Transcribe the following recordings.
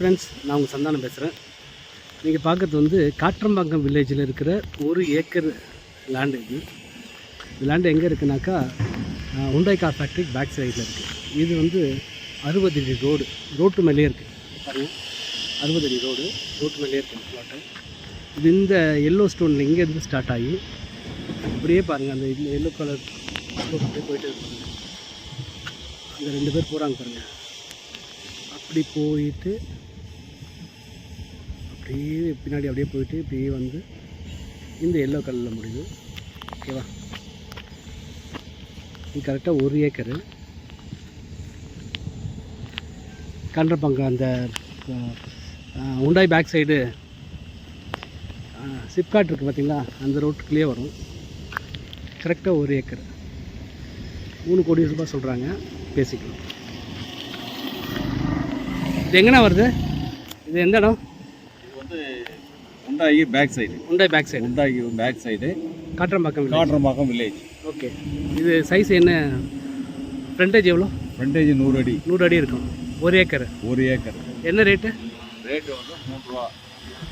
Friends நான் உங்கள் சந்தானம் பேசுகிறேன் நீங்கள் பார்க்குறது வந்து காற்றம்பாக்கம் வில்லேஜில் இருக்கிற ஒரு ஏக்கர் லேண்டு இது. இந்த லேண்டு எங்கே இருக்குனாக்கா உண்டாய் கார் ஃபேக்ட்ரி பேக் சைடில் இருக்குது இது வந்து அறுபது அடி ரோடு ரோட்டு மேலேயே இருக்குது பாருங்கள் அறுபது அடி ரோடு ரோட்டு மேலேயே இருக்குது பிளாட்டு இது இந்த எல்லோ ஸ்டோனில் இங்கேருந்து ஸ்டார்ட் ஆகி அப்படியே பாருங்கள் அந்த எல்லோ கலர் அப்படியே போயிட்டு இருப்பாங்க அந்த ரெண்டு பேர் போகிறாங்க பாருங்கள் அப்படி போயிட்டு அப்படியே பின்னாடி அப்படியே போயிட்டு இப்படியே வந்து இந்த எல்லோ கலரில் முடியுது. ஓகேவா இது கரெக்டாக ஒரு ஏக்கரு கன்றப்பாங்க அந்த உண்டாய் பேக் சைடு சிப்காட் இருக்குது பார்த்தீங்களா அந்த ரோட்டுக்குள்ளேயே வரும். கரெக்டாக ஒரு ஏக்கர் மூணு கோடி ரூபாய் சொல்கிறாங்க பேசிக்கலாம். இது எங்கண்ணா வருது? இது எந்த இடம்? உண்டாகி பேக் சைடு உண்டாய் பேக் சைடு உண்டாகி back side Katrambakkam. Katturambakkam village okay இது சைஸ் என்ன? ஃப்ரண்டேஜ் எவ்வளோ? ஃப்ரண்டேஜ் நூறு அடி. நூறு அடி இருக்கும். ஒரு ஏக்கர். ஒரு ஏக்கர். என்ன ரேட்டு ரேட்டு வந்து மூணு ரூபா.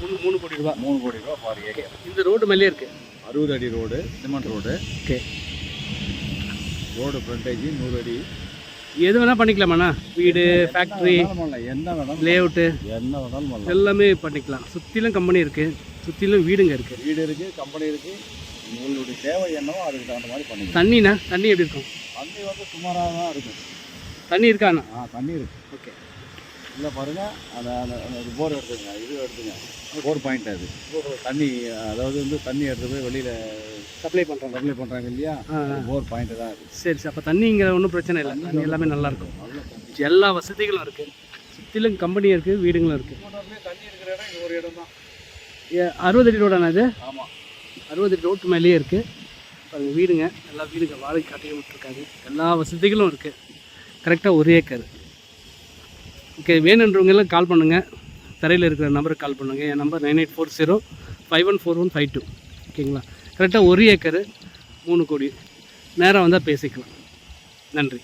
மூணு மூணு கோடி ரூபா. மூணு கோடி ரூபா பார் ஏக்கர் இந்த ரோடு மேலே இருக்குது அறுபது அடி road cement road okay road frontage நூறு அடி. எது வேணால் பண்ணிக்கலாமாண்ணா? வீடு ஃபேக்ட்ரி. என்ன வேணாலும் லே அவுட்டு என்ன வேணாலும் பண்ணலாம். எல்லாமே பண்ணிக்கலாம். சுற்றிலும் கம்பெனி இருக்குது சுற்றிலும் வீடுங்க இருக்குது வீடு இருக்கு கம்பெனி இருக்கு. உங்களுடைய தேவை என்னவோ அதுக்கு தகுந்த மாதிரி பண்ணிக்கலாம். தண்ணிண்ணா? தண்ணி எப்படி இருக்கும்? தண்ணி வந்து சுமாராக தான் இருக்கும். தண்ணி இருக்காண்ணா ஆ தண்ணி இருக்கு. ஓகே. இல்லை பாருங்க அந்த அந்த- அந்த போர் எடுத்துங்க இது எடுத்துங்க போர் பாயிண்ட் அது. தண்ணி அதாவது வந்து தண்ணி எடுத்து போய் வெளியில் சப்ளை பண்ணுறாங்க சப்ளை பண்ணுறாங்க இல்லையா? போர் பாயிண்ட் தான் அது. சரி சார். அப்போ தண்ணிங்கிற ஒன்றும் பிரச்சனை இல்லை. தண்ணி எல்லாமே நல்லா இருக்கும். எல்லா வசதிகளும் இருக்குது சுற்றிலும் கம்பெனி இருக்குது வீடுங்களும் இருக்குது தண்ணி இருக்கிற இடம் ஒரு இடம் தான் அறுபது அடி ரோடாண்ணா இது? ஆமாம் அறுபது அடி ரோட்டு மேலேயே இருக்குது பாருங்க வீடுங்க. எல்லா வீடுங்க வாடகை கட்டையும் விட்டுருக்காங்க. எல்லா வசதிகளும் இருக்குது கரெக்டாக ஒரு ஏக்கர் ஓகே வேணுன்றவங்க எல்லாம் கால் பண்ணுங்கள் தரையில் இருக்கிற நம்பருக்கு கால் பண்ணுங்கள் என் number nine eight four zero five one four one five two ஓகேங்களா கரெக்டாக ஒரு ஏக்கரு மூணு கோடி. நேரம் வந்தால் பேசிக்கலாம். நன்றி.